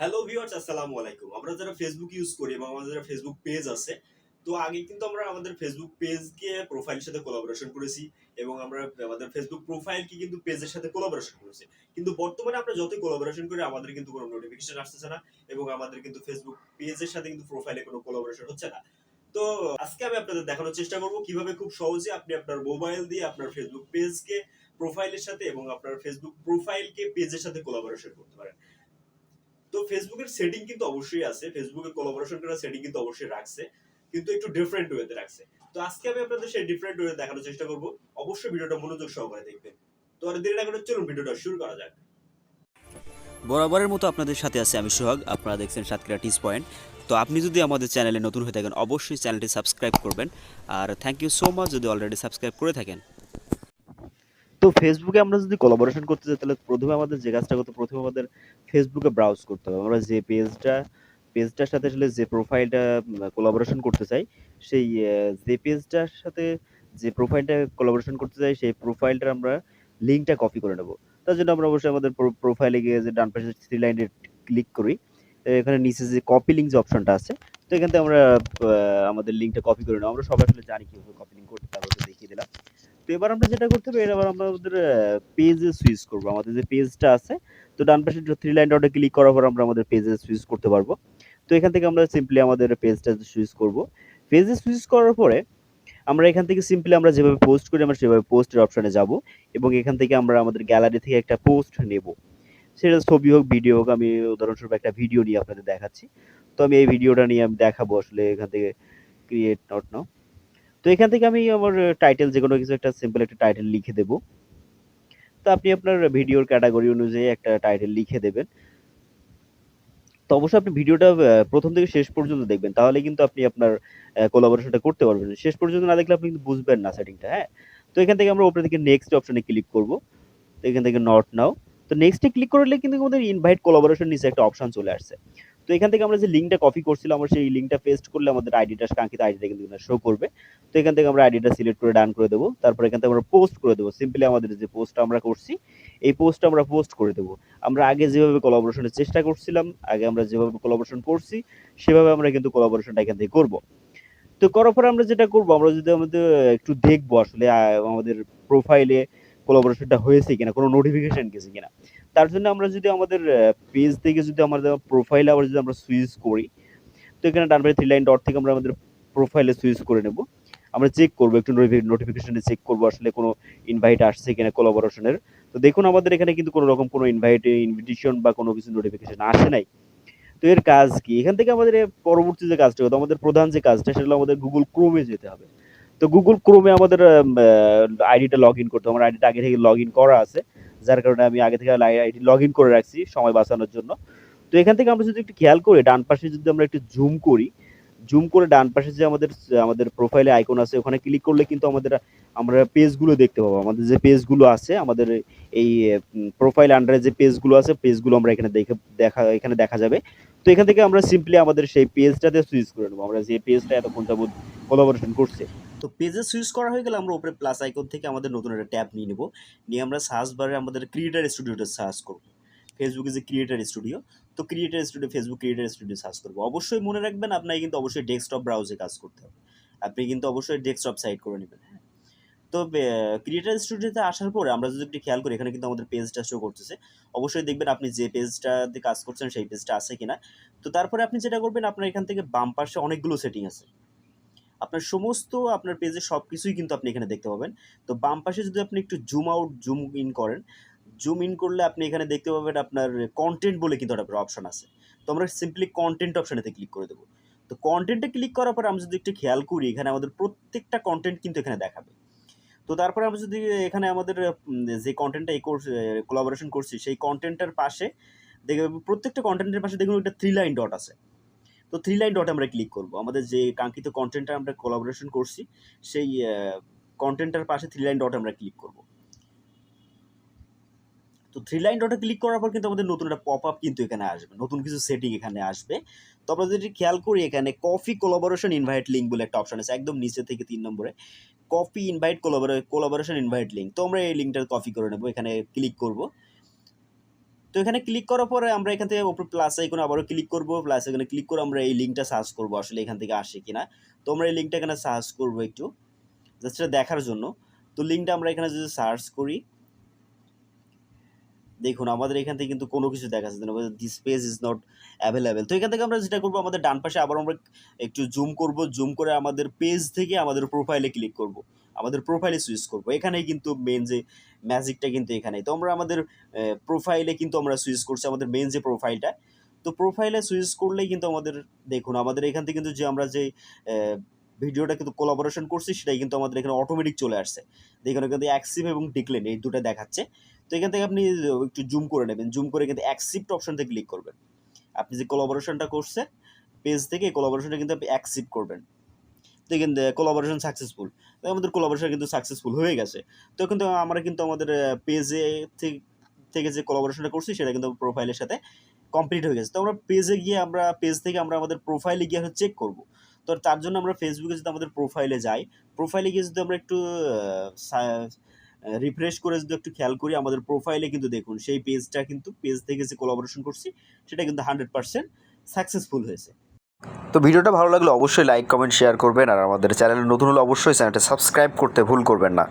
Hello viewers আসসালামু আলাইকুম। আমরা যারা ফেসবুক ইউজ করি এবং আমাদের যারা ফেসবুক পেজ আছে, তো আগে কিন্তু আমরা আমাদের ফেসবুক পেজকে প্রোফাইলের সাথে কোলাবোরেশন করেছি এবং আমরা আমাদের ফেসবুক প্রোফাইলকে কিন্তু পেজের সাথে কোলাবোরেশন করেছি। কিন্তু বর্তমানে আমরা যতই কোলাবোরেশন করি, আমাদের কিন্তু কোনো নোটিফিকেশন আসতেছে না এবং আমাদের কিন্তু ফেসবুক পেজের সাথে কিন্তু প্রোফাইলে কোনো কোলাবোরেশন হচ্ছে না। তো আজকে আমি আপনাদের দেখানোর চেষ্টা করব কীভাবে খুব সহজে আপনি আপনার মোবাইল দিয়ে আপনার ফেসবুক পেজকে প্রোফাইলের সাথে এবং আপনার ফেসবুক প্রোফাইলকে পেজের সাথে কোলাবোরেশন করতে পারেন। তো ফেসবুকের সেটিং কিন্তু অবশ্যই আছে। ফেসবুকে কোলাবোরেশন করার সেটিং কিন্তু অবশ্যই রাখছে। কিন্তু একটু ডিফারেন্ট ওয়েতে রাখছে। তো আজকে আমি আপনাদের সেই ডিফারেন্ট ওয়ে দেখানোর চেষ্টা করব। অবশ্যই ভিডিওটা মনোযোগ সহকারে দেখবেন। তো আর দেরি না করে চলুন ভিডিওটা শুরু করা যাক। বরাবরের মতো আপনাদের সাথে আছে আমি সোহাগ। আপনারা দেখছেন সাতক্ষীরা টিস পয়েন্ট। তো আপনি যদি আমাদের চ্যানেলে নতুন হয়ে থাকেন, অবশ্যই চ্যানেলটি সাবস্ক্রাইব করবেন। আর থ্যাংক ইউ সো মাচ যদি অলরেডি সাবস্ক্রাইব করে থাকেন। তো ফেসবুকে আমরা যদি কোলাবোরেশন করতে চাই তাহলে প্রথমে আমাদের যে কাজটা করতে প্রথমে আমাদের ফেসবুকে ব্রাউজ করতে হবে। আমরা যে পেজটা পেজটার সাথে আসলে যে প্রোফাইলটা কোলাবোরেশন করতে চাই, সেই যে পেজটার সাথে যে প্রোফাইলটা কোলাবোরেশন করতে চাই, সেই প্রোফাইলটার আমরা লিঙ্কটা কপি করে নেব। তার জন্য আমরা অবশ্যই আমাদের প্রোফাইলে গিয়ে যে ডান পাশে থ্রি লাইনে ক্লিক করি। এখানে নিচে যে কপি লিঙ্ক যে অপশনটা আছে, তো এখান থেকে আমরা আমাদের লিঙ্কটা কপি করে নেব। আমরা সবাই আসলে জানি কীভাবে কপি লিঙ্ক করতে তারপর দেখিয়ে দিলাম। তো এবার আমরা যেটা করতে হবে এবার আমরা আমাদের পেজে সুইচ করব। আমাদের যে পেজটা আছে, তো ডান পাশে থ্রি লাইন ডটে ক্লিক করার পর আমরা আমাদের পেজে সুইচ করতে পারব। তো এখান থেকে আমরা সিম্পলি আমাদের পেজটা সুইচ করব। পেজে সুইচ করার পরে আমরা এখান থেকে সিম্পলি আমরা যেভাবে পোস্ট করি, আমরা সেভাবে পোস্টের অপশানে যাব এবং এখান থেকে আমরা আমাদের গ্যালারি থেকে একটা পোস্ট নেব। সেটা ছবি হোক ভিডিও হোক, আমি উদাহরণস্বরূপ একটা ভিডিও নিয়ে আপনাদের দেখাচ্ছি। তো আমি এই ভিডিওটা নিয়ে আমি দেখাবো, আসলে এখান থেকে ক্রিয়েট নট নাও তো এখান থেকে আমি আমার টাইটেল যে কোনো কিছু একটা সিম্পল একটা টাইটেল লিখে দেব। তো আপনি আপনার ভিডিওর ক্যাটাগরি অনুযায়ী একটা টাইটেল লিখে দেবেন। তো অবশ্যই আপনি ভিডিওটা প্রথম থেকে শেষ পর্যন্ত দেখবেন, তাহলে কিন্তু আপনি আপনার কোলাবোরেশনটা করতে পারবেন। শেষ পর্যন্ত না দেখলে আপনি কিন্তু বুঝবেন না সেটিংটা হ্যাঁ? তো এখান থেকে আমরা ওপরে থেকে নেক্সট অপশনে ক্লিক করব। তো এখান থেকে নট নাও তো নেক্সটে ক্লিক করলে কিন্তু আমাদের ইনভাইট কোলাবোরেশন নিচে একটা অপশন চলে আসছে। তো এখান থেকে আমরা যে লিঙ্কটা কপি করছিলাম, আমরা সেই লিঙ্কটা পেস্ট করলে আমাদের আইডিটা কাঙ্ক্ষিত আইডিটা কিন্তু শো করবে। তো এখান থেকে আমরা আইডিটা সিলেক্ট করে ডান করে দেবো। তারপর এখান থেকে আমরা পোস্ট করে দেবো। সিম্পলি আমাদের যে পোস্টটা আমরা করছি, এই পোস্টটা আমরা পোস্ট করে দেবো। আমরা আগে যেভাবে কোলাবোরেশনের চেষ্টা করছিলাম, আগে আমরা যেভাবে কোলাবোরেশন করছি, সেভাবে আমরা কিন্তু কোলাবোরেশনটা এখান থেকে করব। তো করার পরে আমরা যেটা করব, আমরা যদি আমাদের একটু দেখব আসলে আমাদের প্রোফাইলে কোলাবোরেশনটা হয়েছে কিনা, কোনো নোটিফিকেশন গেছে কিনা। তার জন্য আমরা যদি আমাদের পেজ থেকে যদি আমাদের প্রোফাইলে আবার যদি আমরা সুইচ করি, তো এখানে ডান থ্রি লাইন ডট থেকে আমরা আমাদের প্রোফাইলে সুইচ করে নেব। আমরা চেক করব, একটু নোটিফিকেশনে চেক করব আসলে কোনো ইনভাইট আসছে কিনা কোলাবোরেশনের তো দেখুন আমাদের এখানে কিন্তু কোনো রকম কোনো ইনভাইট ইনভিটেশন বা কোনো কিছু নোটিফিকেশন আসে নাই। তো এর কাজ কি? এখান থেকে আমাদের পরবর্তী যে কাজটা হতো আমাদের প্রধান যে কাজটা, সেটা আমাদের গুগল ক্রোমে যেতে হবে। তো গুগল ক্রোমে আমাদের আইডিটা লগ ইন করতে। আমার আইডিটা আগে থেকে লগ ইন করা আছে যার কারণে আমি আগে থেকে আইডি লগ ইন করে রাখছি সময় বাঁচানোর জন্য তো এখান থেকে আমরা যদি একটু খেয়াল করি, ডান পাশে যদি আমরা একটু জুম করি জুম করে ডান পাশে যে আমাদের আমাদের প্রোফাইলে আইকন আছে, ওখানে ক্লিক করলে কিন্তু আমাদের, আমরা পেজগুলো দেখতে পাবো। আমাদের যে পেজগুলো আছে, আমাদের এই প্রোফাইল আন্ডারে যে পেজগুলো আছে পেজগুলো আমরা এখানে দেখে, দেখা, এখানে দেখা যাবে। তো এখান থেকে আমরা সিম্পলি আমাদের সেই পেজটাতে সুইচ করে নেব। আমরা যে পেজটা এতক্ষণ যাবত কোলাবোরেশন করছে। তো পেজে সুইচ করা হয়ে গেলে আমরা উপরে প্লাস আইকন থেকে আমাদের নতুন একটা ট্যাব নিয়ে নেব। নিয়ে আমরা সার্চ বারে আমাদের ক্রিয়েটার স্টুডিওটা সার্চ করব। ফেসবুকে যে ক্রিয়েটার স্টুডিও তো creator studio Facebook creator studio search করব। অবশ্যই মনে রাখবেন, আপনাকে কিন্তু অবশ্যই ডেস্কটপ ব্রাউজে কাজ করতে হবে। আপনি কিন্তু অবশ্যই ডেস্কটপ সাইট করে নেবেন হ্যাঁ। তো ক্রিয়েটার স্টুডিওতে আসার পরে আমরা যদি একটু খেয়াল করি, এখানে কিন্তু আমাদের পেজটা শো করতেছে। অবশ্যই দেখবেন আপনি যে পেজটাতে কাজ করছেন, সেই পেজটা আছে কিনা। তো তারপরে আপনি যেটা করবেন, আপনার এখান থেকে বাম পাশে অনেকগুলো সেটিং আছে। আপনার সমস্ত আপনার পেজের সব কিছুই কিন্তু আপনি এখানে দেখতে পাবেন। তো বাম পাশে যদি আপনি একটু জুম আউট জুম ইন করেন জুম ইন করলে আপনি এখানে দেখতে পাবেন আপনার কন্টেন্ট বলে কিন্তু একটা অপশন আছে। তো আমরা সিম্পলি কন্টেন্ট অপশানেতে ক্লিক করে দেবো। তো কন্টেন্টে ক্লিক করার পর আমরা যদি একটু খেয়াল করি, এখানে আমাদের প্রত্যেকটা কন্টেন্ট কিন্তু এখানে দেখাবে। তো তারপরে আমরা যদি এখানে আমাদের যে কন্টেন্টটা এই কোর্স কোলাবোরেশন করছি, সেই কন্টেন্টের পাশে দেখবে প্রত্যেকটা কন্টেন্টের পাশে দেখুন একটা থ্রি লাইন ডট আছে। তো থ্রি লাইন ডটে আমরা ক্লিক করব। আমাদের যে কাঙ্ক্ষিত কন্টেন্টটা আমরা কোলাবোরেশন করছি, সেই কন্টেন্টের পাশে থ্রি লাইন ডটে আমরা ক্লিক করব। তো থ্রি লাইন ডটে ক্লিক করার পর কিন্তু আমাদের নতুন একটা পপ আপ কিন্তু এখানে আসবে। নতুন কিছু সেটিং এখানে আসবে। তো আমরা যদি খেয়াল করি এখানে কফি কোলাবোরেশন ইনভাইট লিঙ্ক বলে একটা অপশন আছে, একদম নিচে থেকে তিন নম্বরে। Copy invite collaboration invite link তো আমরা এই লিঙ্কটা কপি করে নেব, এখানে ক্লিক করব। তো এখানে ক্লিক করার পরে আমরা এখান থেকে ওপর প্লাস আইকনে আবারও ক্লিক করব। প্লাস এখানে ক্লিক করে আমরা এই লিঙ্কটা সার্চ করব, আসলে এখান থেকে আসে কিনা। তো আমরা এই লিঙ্কটা এখানে সার্চ করব একটু জাস্ট দেখার জন্য। তো লিঙ্কটা আমরা এখানে যদি সার্চ করি দেখুন, আমাদের এখান থেকে কিন্তু কোনো কিছু দেখা যাচ্ছে না this page is not available তো এখান থেকে আমরা যেটা করব, আমাদের ডান পাশে আবার আমরা একটু জুম করব জুম করে আমাদের পেজ থেকে আমাদের প্রোফাইলে ক্লিক করব, আমাদের প্রোফাইলে সুইচ করব। এখানেই কিন্তু মেন যে ম্যাজিকটা কিন্তু এখানেই। তো আমরা আমাদের প্রোফাইলে কিন্তু আমরা সুইচ করছি, আমাদের মেন যে প্রোফাইলটা তো প্রোফাইলে সুইচ করলেই কিন্তু আমাদের, দেখুন, আমাদের এখান থেকে কিন্তু যে আমরা যে ভিডিওটা কিন্তু কোলাবোরেশন করছি, সেটাই কিন্তু আমাদের এখানে অটোমেটিক চলে আসছে। দেখুন কিন্তু অ্যাক্সিভ এবং ডিক্লেন এই দুটো দেখাচ্ছে। তো এখান থেকে আপনি একটু জুম করে নেবেন। জুম করে কিন্তু অ্যাকসিপ্ট অপশনতে ক্লিক করবেন। আপনি যে কোলাবোরেশনটা করছে পেজ থেকে এই কোলাবোরেশনটা কিন্তু আপনি অ্যাকসিপ্ট করবেন। দেখেন কোলাবোরেশন সাকসেসফুল তো আমাদের কোলাবোরেশন কিন্তু সাকসেসফুল হয়ে গেছে। তো কিন্তু আমরা কিন্তু আমাদের পেজে থেকে যে কোলাবোরেশনটা করছি, সেটা কিন্তু প্রোফাইলের সাথে কমপ্লিট হয়ে গেছে। তো আমরা পেজে গিয়ে আমরা পেজ থেকে আমরা আমাদের প্রোফাইলে গিয়ে চেক করব। তো তার জন্য আমরা ফেসবুকে যদি আমাদের প্রোফাইলে যাই প্রোফাইলে গিয়ে যদি আমরা একটু রিফ্রেশ করে যদি একটু খেয়াল করি, আমাদের প্রোফাইলে কিন্তু দেখুন, সেই পেজটা কিন্তু পেজ থেকে যে কোলাবোরেশন করছি, সেটা কিন্তু হান্ড্রেড পার্সেন্ট সাকসেসফুল হয়েছে। তো ভিডিওটা ভালো লাগলে অবশ্যই লাইক কমেন্ট শেয়ার করবেন, আর আমাদের চ্যানেলে নতুন হলে অবশ্যই চ্যানেলটা সাবস্ক্রাইব করতে ভুল করবেন না।